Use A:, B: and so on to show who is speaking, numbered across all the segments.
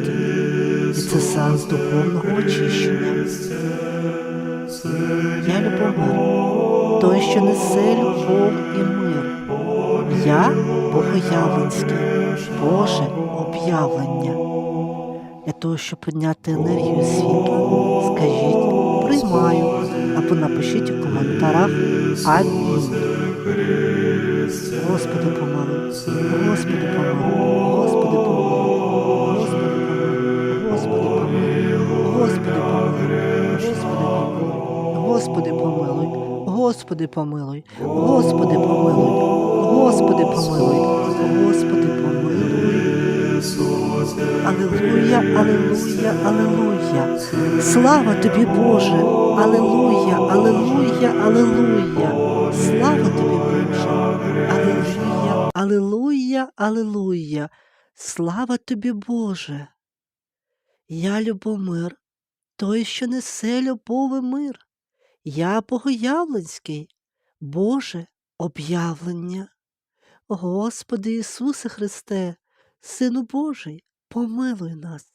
A: Богоявленський, і це сеанс духовного очищення. Я Любомир, той, що несе любов і мир. Я Богоявленський, Боже об'явлення. Для того, щоб підняти енергію світла, скажіть приймаю або напишіть у коментарях Амінь. Господи помилуй, Господи помилуй, Господи помилуй, Господи помилуй, Господи помилуй, Господи помилуй, Господи помилуй. Алілуя, алілуя, алілуя. Слава тобі, Боже! Алілуя, алілуя, алілуя. Слава тобі, Боже! Алілуя, алілуя, алілуя. Слава тобі, Боже. Я Любомир, той, що несе любов і мир. Я Богоявленський, Боже об'явлення. Господи Ісусе Христе, Сину Божий, помилуй нас,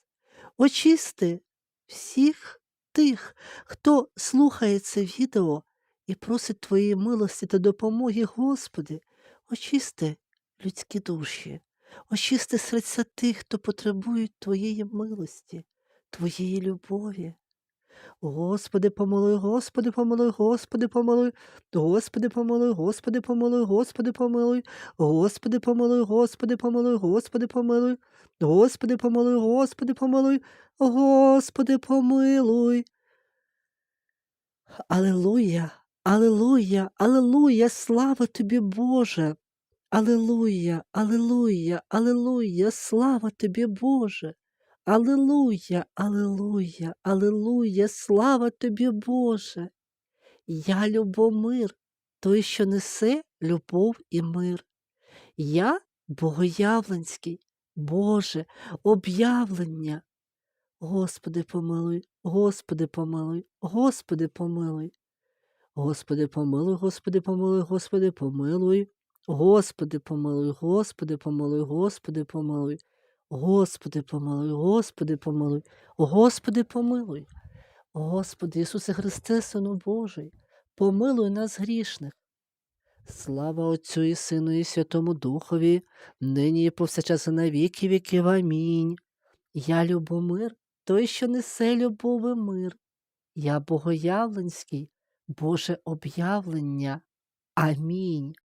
A: очисти всіх тих, хто слухає це відео і просить Твоєї милості та допомоги, Господи, очисти людські душі, очисти серця тих, хто потребують Твоєї милості, Твоєї любові. Господи, помилуй, Господи, помилуй, Господи, помилуй, Господи, помилуй, Господи, помилуй, Господи, помилуй, Господи, помилуй, Господи, помилуй, Господи, помилуй, Господи, помилуй, Господи, помилуй, Господи, помилуй. Алілуя, Алілуя, Алілуя, слава тобі, Боже. Алілуя, Алілуя, Алілуя, слава тобі, Боже. Алілуя, Алілуя, Алілуя, слава тобі, Боже. Я Любомир, той, що несе любов і мир. Я Богоявленський, Боже, об'явлення. Господи, помилуй, Господи, помилуй, Господи, помилуй. Господи, помилуй, Господи, помилуй, Господи, помилуй. Господи, помилуй, Господи, помилуй, Господи, помилуй. Господи, помилуй, Господи, помилуй, Господи, помилуй. Господи Ісусе Христе, Сину Божий, помилуй нас грішних. Слава Отцю і Сину, і Святому Духові, нині і повсякчас і на віки віків. Амінь. Я Любомир, той, що несе любов і мир. Я Богоявленський, Боже об'явлення. Амінь.